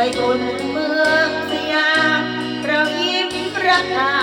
สกุนเมืองสยามเรายิ้มรักษา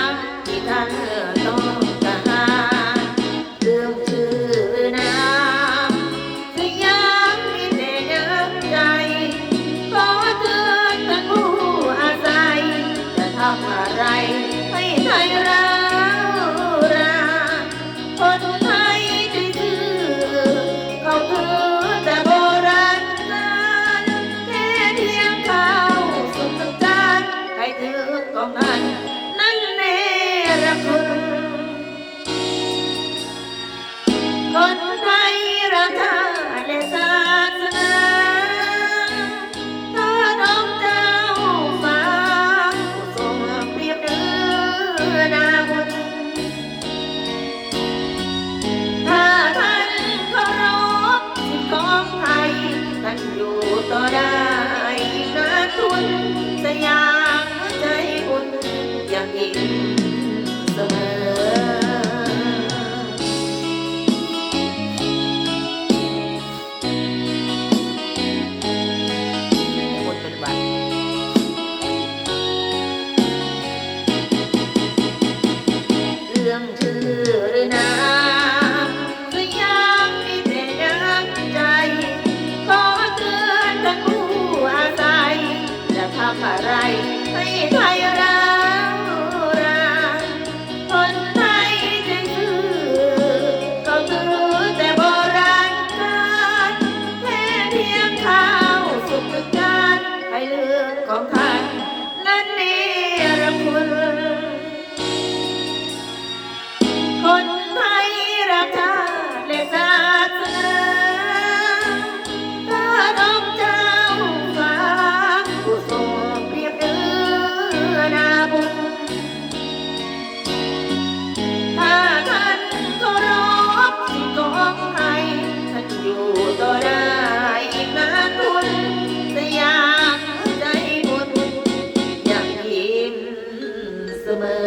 เสมอ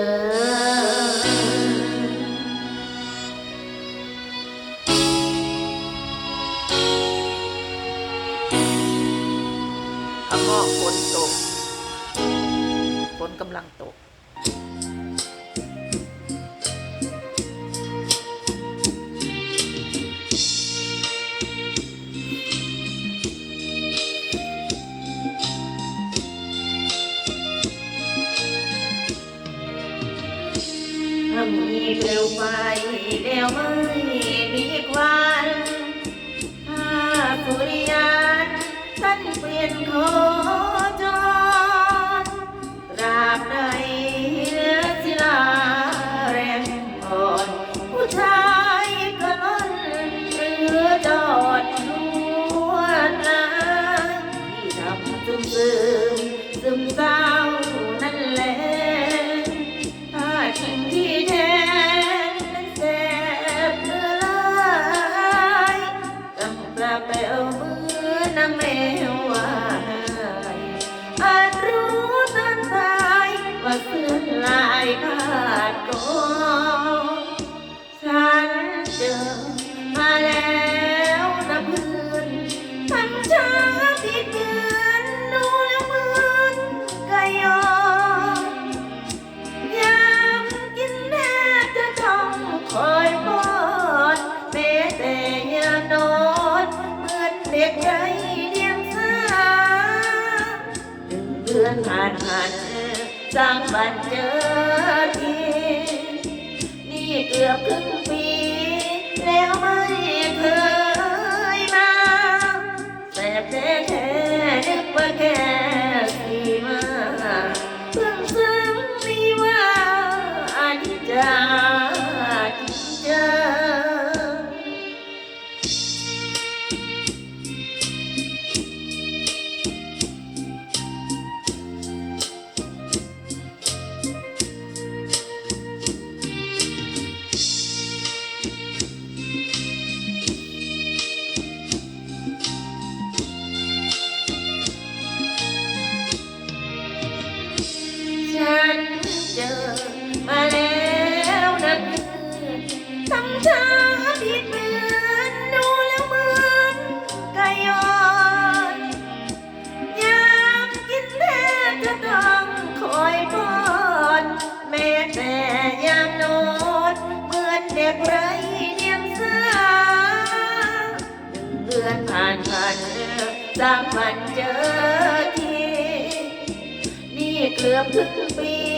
to go. จอมาแล้วนะเพื่อนทำชาติเกินดูแล้วเหมือนกะยอยามกินแม่จะต้องคอยป้อนแม้แต่ยานอนเหมือนเด็กไรเดียงสาเดือนผ่านผ่านสร้างบันเจอทีนี่เกือบครึ่ง แล้วไม่เคยมาแสบแท้ ชาติเหมือนดูแล้วเหมือนกะยอนอยากกินแทบจะต้องคอยป้อนแม้แต่ยามนอนเหมือนเด็กไรเดียงสาเดือนผ่านพัามันเจอทีนี่เกือบถึงปี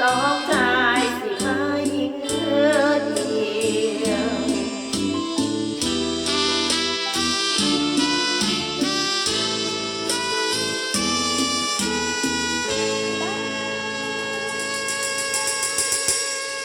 สองใจ